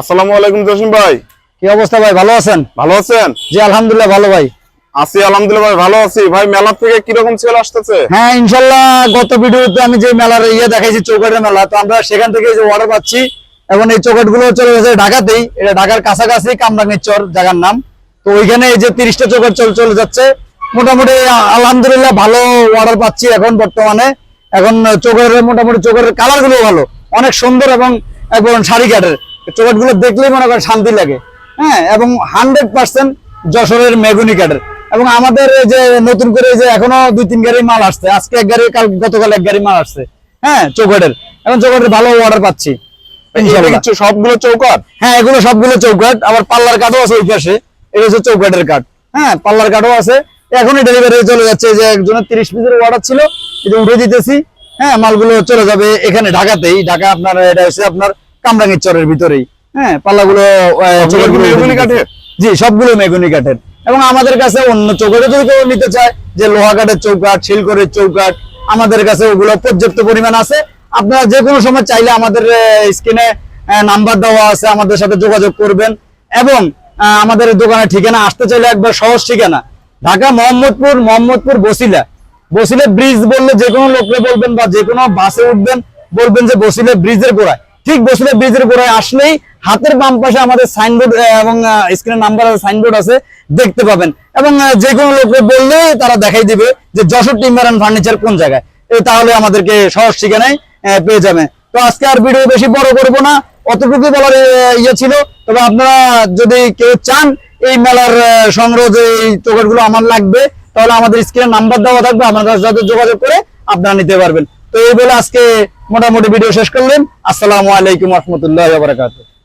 আসসালামু আলাইকুম জসিম ভাই। কি অবস্থা ভাই ভালো আছেন? ভালো আছেন? জি আলহামদুলিল্লাহ ভালো ভাই। আছি আলহামদুলিল্লাহ ভাই ভালো আছি। ভাই মেলা থেকে কীরকম সেল আসতেছে? হ্যাঁ ইনশাল্লাহ গত ভিডিওতে আমি যে মেলার ইয়ে দেখাইছি চৌকাটের মেলা তো আমরা সেখান থেকে যে অর্ডার পাচ্ছি এবং এই চৌকাটগুলো চলে গেছে ঢাকাতেই। এটা ঢাকার কাছাকাছি কামরাঙ্গির চর জায়গার নাম। তো ওইখানে এই যে তিরিশটা চৌকাট চল চলে যাচ্ছে। মোটামুটি আলহামদুলিল্লাহ ভালো অর্ডার পাচ্ছি এখন বর্তমানে। এখন চৌকাটের মোটামুটি চৌকাটের কালারগুলো ভালো। অনেক সুন্দর এবং একদম শাড়ি কাটের চৌকাটগুলো দেখলেই মনে করেন শান্তি লাগে। হ্যাঁ এবং হান্ড্রেড পার্সেন্ট যশোরের মেগুনি কাঠের। এবং আমাদের যে নতুন করে যে এখনও দুই তিন গাড়ি মাল আসছে আজকে এক গাড়ি কাল গতকাল এক গাড়ি মাল আসছে। হ্যাঁ চৌকাটের এখন চৌকাটের ভালো অর্ডার পাচ্ছি। সবগুলো চৌকাট হ্যাঁ এগুলো সবগুলো চৌকাট আবার পাল্লার কাঠও আছে ওই পাশে। এটা হচ্ছে চৌকাটের কাঠ। হ্যাঁ পাল্লার কাঠও আছে। এখনই ডেলিভারি চলে যাচ্ছে। যে একজনের তিরিশ পিসের অর্ডার ছিল এটা উঠে দিতেছি। হ্যাঁ মালগুলো চলে যাবে এখানে ঢাকাতেই। ঢাকা আপনার এটা হচ্ছে আপনার কামরাঙ্গীর চরের ভিতরেই। হ্যাঁ পাল্লাগুলো? জি সবগুলো মেগুনি কাঠের। এবং আমাদের কাছে অন্য চৌকাটে যদি কেউ নিতে চায় যে লোহা কাঠের চৌকাঠ শিলকরের চৌকাঠ আমাদের কাছে ওগুলো পর্যাপ্ত পরিমাণ আছে। আপনারা যে কোনো সময় চাইলে আমাদের স্ক্রিনে নাম্বার দেওয়া আছে আমাদের সাথে যোগাযোগ করবেন। এবং আহ, আমাদের দোকানের ঠিকানা আসতে চাইলে একবার সহজ ঠিকানা। ঢাকা মোহাম্মদপুর মোহাম্মদপুর বসিলা। বসিলে ব্রিজ বললে যে কোনো লোকরে বলবেন বা যে কোনো বাসে উঠবেন বলবেন যে বসিলে ব্রিজের গোড়ায়। ঠিক বসিলে ব্রিজের গোড়ায় আসলেই হাতের বাম পাশে আমাদের সাইনবোর্ড এবং স্ক্রিনের নাম্বার আছে সাইনবোর্ড আছে, দেখতে পাবেন। এবং যে কোনো লোকরে বললে তারা দেখাই দিবে যে যশোর টিম্বার অ্যান্ড ফার্নিচার কোন জায়গায়। তাহলে আমাদেরকে সহজ ঠিকানায় পেয়ে যাবে। তো আজকে আর ভিডিও বেশি বড় করব না অতটুকু বলার ইয়ে ছিল। তবে আপনারা যদি কেউ চান এই মেলার সংগ্রহ যে এই গুলো আমার লাগবে, তাহলে আমাদের স্ক্রিনে নাম্বার দেওয়া থাকবে, আমাদের সাথে যোগাযোগ করে আপনারা নিতে পারবেন। এই বলে আজকে মোটামুটি ভিডিও শেষ করলেন আসসালামু আলাইকুম রহমতুল্লাহ বারাকাতুহ।